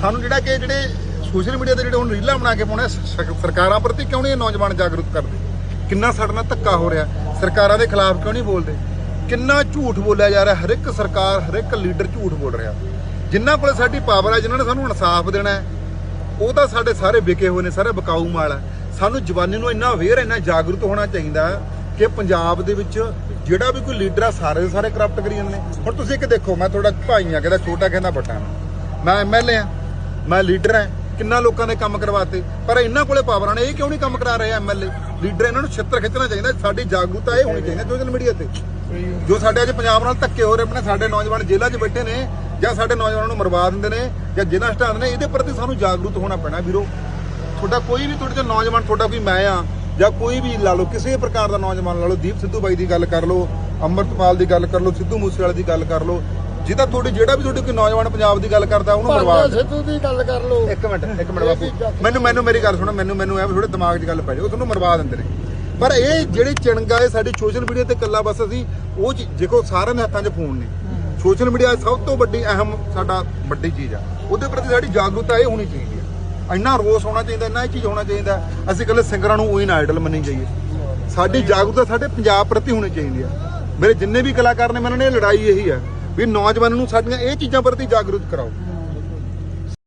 ਸਾਨੂੰ ਜਿਹੜਾ ਕਿ ਜਿਹੜੇ ਸੋਸ਼ਲ ਮੀਡੀਆ ਤੇ ਜਿਹੜੇ ਹੁਣ ਰੀਲਾਂ ਬਣਾ ਕੇ ਪਾਉਣੇ ਆ, ਸਰਕਾਰਾਂ ਪ੍ਰਤੀ ਕਿਉਂ ਨਹੀਂ ਨੌਜਵਾਨ ਜਾਗਰੂਕ ਕਰਦੇ? ਕਿੰਨਾ ਸਾਡੇ ਨਾਲ ਧੱਕਾ ਹੋ ਰਿਹਾ? ਸਰਕਾਰਾਂ ਦੇ ਖਿਲਾਫ ਕਿਉਂ ਨਹੀਂ ਬੋਲਦੇ? ਕਿੰਨਾ ਝੂਠ ਬੋਲਿਆ ਜਾ ਰਿਹਾ? ਹਰ ਇੱਕ ਸਰਕਾਰ ਹਰ ਇੱਕ ਲੀਡਰ ਝੂਠ ਬੋਲ ਰਿਹਾ। ਜਿਨ੍ਹਾਂ ਕੋਲ ਸਾਡੀ ਪਾਵਰ ਹੈ ਜਿਨ੍ਹਾਂ ਨੇ ਸਾਨੂੰ ਇਨਸਾਫ ਦੇਣਾ ਹੈ ਉਹ ਤਾਂ ਸਾਡੇ ਸਾਰੇ ਵਿਕੇ ਹੋਏ ਨੇ ਸਾਰੇ ਬਕਾਊ ਮਾਲ ਹੈ। ਸਾਨੂੰ ਜਵਾਨੀ ਨੂੰ ਇੰਨਾ ਅਵੇਅਰ ਇੰਨਾ ਜਾਗਰੂਕ ਹੋਣਾ ਚਾਹੀਦਾ ਕਿ ਪੰਜਾਬ ਦੇ ਵਿੱਚ ਜਿਹੜਾ ਵੀ ਕੋਈ ਲੀਡਰ ਆ ਸਾਰੇ ਦੇ ਸਾਰੇ ਕਰਪਟ ਕਰੀ ਜਾਂਦੇ ਨੇ। ਹੁਣ ਤੁਸੀਂ ਇੱਕ ਦੇਖੋ ਮੈਂ ਤੁਹਾਡਾ ਭਾਈ ਆ ਕਹਿੰਦਾ ਛੋਟਾ ਕਹਿੰਦਾ ਵੱਡਾ। ਮੈਂ ਐਮਐਲਏ ਆ। ਮੈਂ ਲੀਡਰ ਆ ਕਿੰਨਾ ਲੋਕਾਂ ਨੇ ਕੰਮ ਕਰਵਾਤੇ, ਪਰ ਇਹਨਾਂ ਕੋਲੇ ਪਾਵਰਾਂ ਨੇ ਇਹ ਕਿਉਂ ਨਹੀਂ ਕੰਮ ਕਰਾ ਰਹੇ ਐਮਐਲਏ ਲੀਡਰ ਇਹਨਾਂ ਨੂੰ ਛਿੱਤਰ ਖਿੱਚਣਾ ਚਾਹੀਦਾ, ਸਾਡੀ ਜਾਗਰੂਕਤਾ ਇਹ ਹੋਣੀ ਚਾਹੀਦੀ ਸੋਸ਼ਲ ਮੀਡੀਆ ਤੇ। ਜੋ ਸਾਡੇ ਅੱਜ ਪੰਜਾਬ ਨਾਲ ਧੱਕੇ ਹੋ ਰਹੇ ਆਪਣੇ ਸਾਡੇ ਨੌਜਵਾਨ ਜੇਲ੍ਹਾਂ 'ਚ ਬੈਠੇ ਨੇ, ਜਾਂ ਸਾਡੇ ਨੌਜਵਾਨਾਂ ਨੂੰ ਮਰਵਾ ਦਿੰਦੇ ਨੇ, ਜਾਂ ਜਿਹਨਾਂ ਹਟਾਉਂਦੇ ਨੇ, ਇਹਦੇ ਪ੍ਰਤੀ ਸਾਨੂੰ ਜਾਗਰੂਕ ਹੋਣਾ ਪੈਣਾ ਵੀਰੋ। ਤੁਹਾਡਾ ਕੋਈ ਵੀ, ਤੁਹਾਡੇ ਚ ਨੌਜਵਾਨ, ਤੁਹਾਡਾ ਕੋਈ ਮੈਂ ਆ, ਜਾਂ ਕੋਈ ਵੀ ਲਾ ਲਓ, ਕਿਸੇ ਪ੍ਰਕਾਰ ਦਾ ਨੌਜਵਾਨ ਲਾ ਲਓ, ਦੀਪ ਸਿੱਧੂ ਬਾਈ ਦੀ ਗੱਲ ਕਰ ਲਓ, ਅੰਮ੍ਰਿਤਪਾਲ ਦੀ ਗੱਲ ਕਰ ਲਓ, ਸਿੱਧੂ ਮੂਸੇਵਾਲੇ ਦੀ ਗੱਲ ਕਰ ਲਓ ਜਿਹਦਾ ਤੁਹਾਡੀ ਜਿਹੜਾ ਵੀ ਤੁਹਾਡੇ ਕੋਈ ਨੌਜਵਾਨ ਪੰਜਾਬ ਦੀ ਗੱਲ ਕਰਦਾ ਉਹਨੂੰ ਮਰਵਾ ਦਿਓ। ਸਿੱਧੂ ਦੀ ਗੱਲ ਕਰ ਲਓ। ਇੱਕ ਮਿੰਟ ਇੱਕ ਮਿੰਟ ਬਾਪੂ। ਮੈਨੂੰ ਮੈਨੂੰ ਮੇਰੀ ਗੱਲ ਸੁਣੋ ਮੈਨੂੰ ਮੈਨੂੰ ਐ ਵੀ ਥੋੜੇ ਦਿਮਾਗ 'ਚ ਗੱਲ ਪੈ ਜਾਏ ਉਹ ਤੁਹਾਨੂੰ ਮਰਵਾ ਦਿੰਦੇ ਨੇ। ਪਰ ਇਹ ਜਿਹੜੇ ਚਿਣਗਾ ਇਹ ਸਾਡੀ ਸੋਸ਼ਲ ਮੀਡੀਆ ਤੇ ਕੱਲਾ ਬਸ ਅਸੀਂ ਉਹ ਦੇਖੋ ਸਾਰਿਆਂ ਦੇ ਹੱਥਾਂ 'ਚ ਫੋਨ ਨੇ। ਸੋਸ਼ਲ ਮੀਡੀਆ ਸਭ ਤੋਂ ਵੱਡੀ ਅਹਿਮ ਸਾਡਾ ਵੱਡੀ ਚੀਜ਼ ਆ। ਉਹਦੇ ਪ੍ਰਤੀ ਸਾਡੀ ਜਾਗਰੂਕਤਾ ਇਹ ਹੋਣੀ ਚਾਹੀਦੀ ਆ। ਇੰਨਾ ਰੋਸ ਹੋਣਾ ਚਾਹੀਦਾ ਇੰਨਾ ਇਹ ਚੀਜ਼ ਹੋਣਾ ਚਾਹੀਦਾ ਅਸੀਂ ਇਕੱਲੇ ਸਿੰਗਰਾਂ ਨੂੰ ਉਹੀ ਨਾ ਆਈਡਲ ਮੰਨੀ ਜਾਈਏ। ਸਾਡੀ ਜਾਗਰੂਕਤਾ ਸਾਡੇ ਪੰਜਾਬ ਪ੍ਰਤੀ ਹੋਣੀ ਚਾਹੀਦੀ ਆ। ਮੇਰੇ ਜਿੰਨੇ ਵੀ ਕਲਾਕਾਰ ਨੇ ਮੈਨੂੰ ਨੇ ਲੜਾਈ ਇਹੀ ਆ। ਵੀ ਨੌਜਵਾਨਾਂ ਨੂੰ ਸਾਡੀਆਂ ਇਹ ਚੀਜ਼ਾਂ ਪ੍ਰਤੀ ਜਾਗਰੂਕ ਕਰਾਓ।